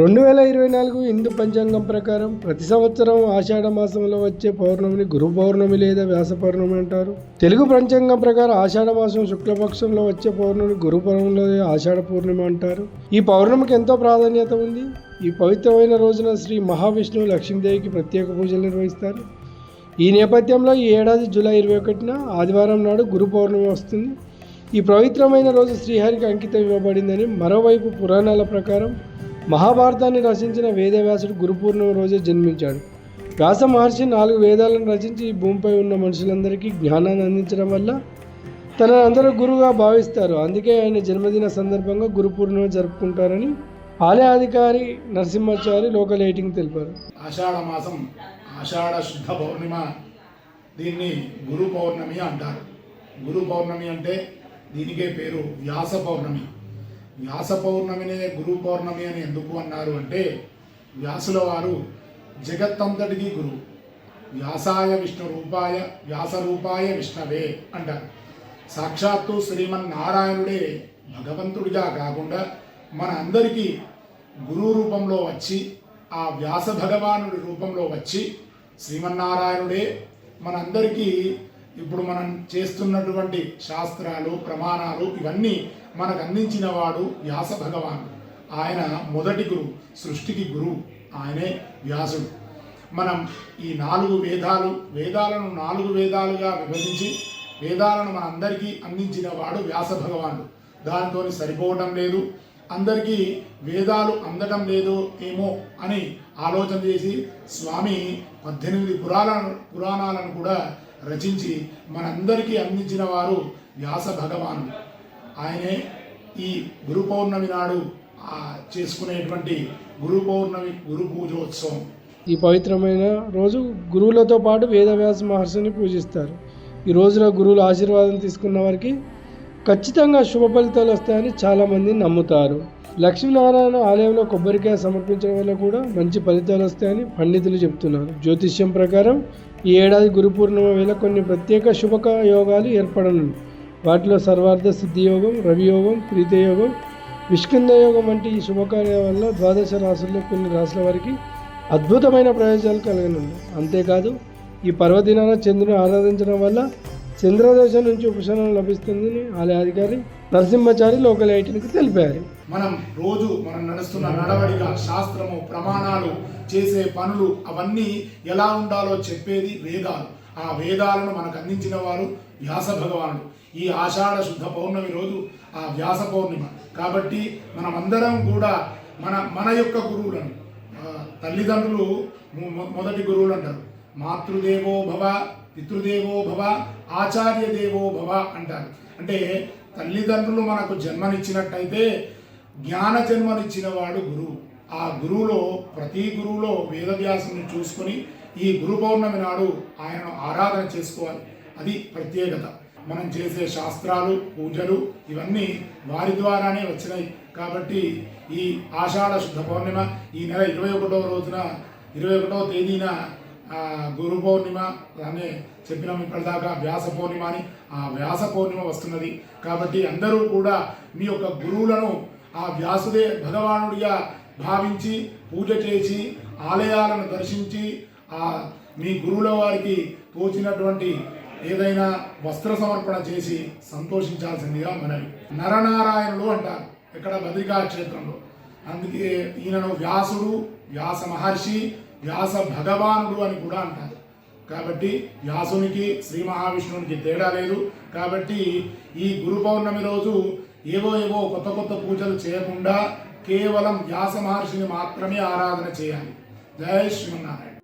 రెండు వేల ఇరవై నాలుగు హిందూ పంచాంగం ప్రకారం ప్రతి సంవత్సరం ఆషాఢ మాసంలో వచ్చే పౌర్ణమిని గురు పౌర్ణమి లేదా వ్యాస పౌర్ణమి అంటారు. తెలుగు పంచాంగం ప్రకారం ఆషాఢ మాసం శుక్లపక్షంలో వచ్చే పౌర్ణమిని గురు పౌర్ణమిలో ఆషాఢ పౌర్ణమి అంటారు. ఈ పౌర్ణమికి ఎంతో ప్రాధాన్యత ఉంది. ఈ పవిత్రమైన రోజున శ్రీ మహావిష్ణువు లక్ష్మీదేవికి ప్రత్యేక పూజలు నిర్వహిస్తారు. ఈ నేపథ్యంలో ఈ ఏడాది జూలై ఇరవై ఒకటిన ఆదివారం నాడు గురు పౌర్ణమి వస్తుంది. ఈ పవిత్రమైన రోజు శ్రీహరికి అంకితం ఇవ్వబడిందని మరోవైపు పురాణాల ప్రకారం మహాభారతాన్ని రచించిన వేదవ్యాసుడు గురు పూర్ణిమ రోజే జన్మించాడు. వ్యాస మహర్షి నాలుగు వేదాలను రచించి ఈ భూమిపై ఉన్న మనుషులందరికీ జ్ఞానాన్ని అందించడం వల్ల తన అందరూ గురువుగా భావిస్తారు. అందుకే ఆయన జన్మదిన సందర్భంగా గురు పూర్ణిమ జరుపుకుంటారని ఆలయ అధికారి నరసింహాచారి లోకల్ ఎయిటింగ్ తెలిపారు. ఆషాఢ మాసం ఆషాఢ శుద్ధ పౌర్ణిమ దీన్ని గురు పౌర్ణమి అంటారు. గురు పౌర్ణమి అంటే దీనికే పేరు వ్యాస పౌర్ణమి. వ్యాస పౌర్ణమినే గురు పౌర్ణమి అని ఎందుకు అన్నారు అంటే వ్యాసుల వారు జగత్తంతటికి గురువు వ్యాసాయ విష్ణు రూపాయ వ్యాస రూపాయ విష్ణవే అంటారు. సాక్షాత్తు శ్రీమన్నారాయణుడే భగవంతుడిగా కాకుండా మన అందరికీ గురువు రూపంలో వచ్చి ఆ వ్యాస భగవానుడి రూపంలో వచ్చి శ్రీమన్నారాయణుడే మనందరికీ ఇప్పుడు మనం చేస్తున్నటువంటి శాస్త్రాలు ప్రమాణాలు ఇవన్నీ మనకు అందించిన వాడు వ్యాస భగవాన్. ఆయన మొదటి గురువు సృష్టికి గురువు. ఆయనే వ్యాసుడు. మనం ఈ నాలుగు వేదాలు వేదాలను నాలుగు వేదాలుగా విభజించి వేదాలను మనందరికీ అందించిన వాడు వ్యాస భగవానుడు. దానితో సరిపోవటం లేదు. అందరికీ వేదాలు అందడం లేదు ఏమో అని ఆలోచన చేసి స్వామి పద్దెనిమిది పురాణాలను పురాణాలను కూడా రచించి మనందరికీ అందించిన వారు వ్యాస భగవానుడు. ఆయనే ఈ గురు పౌర్ణమి నాడు చేసుకునేటువంటి గురు పౌర్ణమి గురు పూజోత్సవం. ఈ పవిత్రమైన రోజు గురువులతో పాటు వేదవ్యాస మహర్షిని పూజిస్తారు. ఈ రోజున గురువుల ఆశీర్వాదం తీసుకున్న వారికి ఖచ్చితంగా శుభ ఫలితాలు వస్తాయని చాలామంది నమ్ముతారు. లక్ష్మీనారాయణ ఆలయంలో కొబ్బరికాయ సమర్పించడం వల్ల కూడా మంచి ఫలితాలు వస్తాయని పండితులు చెప్తున్నారు. జ్యోతిష్యం ప్రకారం ఈ ఏడాది గురు పూర్ణిమ వేళ కొన్ని ప్రత్యేక శుభక యోగాలు ఏర్పడనున్నాయి వాటిలో సర్వార్థ సిద్ధి యోగం రవి యోగం ప్రీత యోగం యోగం వంటి ఈ శుభకార్యాల వల్ల ద్వాదశ రాశుల్లో కొన్ని రాసుల వారికి అద్భుతమైన ప్రయోజనాలు కలగనుంది. అంతేకాదు ఈ పర్వదినాన చంద్రుని ఆరాధించడం వల్ల చంద్రదోష నుంచి ఉపశమనం లభిస్తుందని ఆలయ అధికారి నరసింహచారి లోకల్ ఐటీకి తెలిపారు. మనం రోజు మనం నడుస్తున్న నడవడిక శాస్త్రము ప్రమాణాలు చేసే పనులు అవన్నీ ఎలా ఉండాలో చెప్పేది వేదాలు. ఆ వేదాలను మనకు అందించిన వారు వ్యాస భగవానుడు. ఈ ఆషాఢ శుద్ధ పౌర్ణమి రోజు ఆ వ్యాస పౌర్ణిమ. కాబట్టి మనమందరం కూడా మన మన యొక్క గురువులను తల్లిదండ్రులు మొ- మొదటి గురువులు అంటారు. మాతృదేవో భవ పితృదేవో భవ ఆచార్య దేవో భవ అంటారు. అంటే తల్లిదండ్రులు మనకు జన్మనిచ్చినట్టయితే జ్ఞాన జన్మనిచ్చిన వాడు గురువు. ఆ గురువులో ప్రతి గురువులో వేదవ్యాసం చూసుకొని ఈ గురు పౌర్ణమి నాడు ఆయనను ఆరాధన చేసుకోవాలి. అది ప్రత్యేకత. మనం చేసే శాస్త్రాలు పూజలు ఇవన్నీ వారి ద్వారానే వచ్చినాయి. కాబట్టి ఈ ఆషాఢ శుద్ధ పౌర్ణిమ ఈ నెల ఇరవై ఒకటవ రోజున ఇరవై ఒకటవ తేదీన గురు పౌర్ణిమ అనే చెప్పినాం ఇప్పటిదాకా వ్యాస పౌర్ణిమ అని ఆ వ్యాస పౌర్ణిమ వస్తున్నది. కాబట్టి అందరూ కూడా మీ యొక్క గురువులను ఆ వ్యాసుదే భగవానుడిగా భావించి పూజ చేసి ఆలయాలను దర్శించి మీ గురువుల వారికి తోచినటువంటి ఏదైనా వస్త్ర సమర్పణ చేసి సంతోషించాల్సిందిగా మనవి. నరనారాయణుడు అంటారు ఇక్కడ బద్రికా క్షేత్రంలో. అందుకే ఈయనను వ్యాసుడు వ్యాస మహర్షి వ్యాస భగవానుడు అని కూడా అంటారు. కాబట్టి వ్యాసునికి శ్రీ మహావిష్ణువునికి తేడా లేదు. కాబట్టి ఈ గురు పౌర్ణమి రోజు ఏవో ఏవో కొత్త కొత్త పూజలు చేయకుండా కేవలం వ్యాస మహర్షిని మాత్రమే ఆరాధన చేయాలి. జయ శ్రీమన్నారాయణ.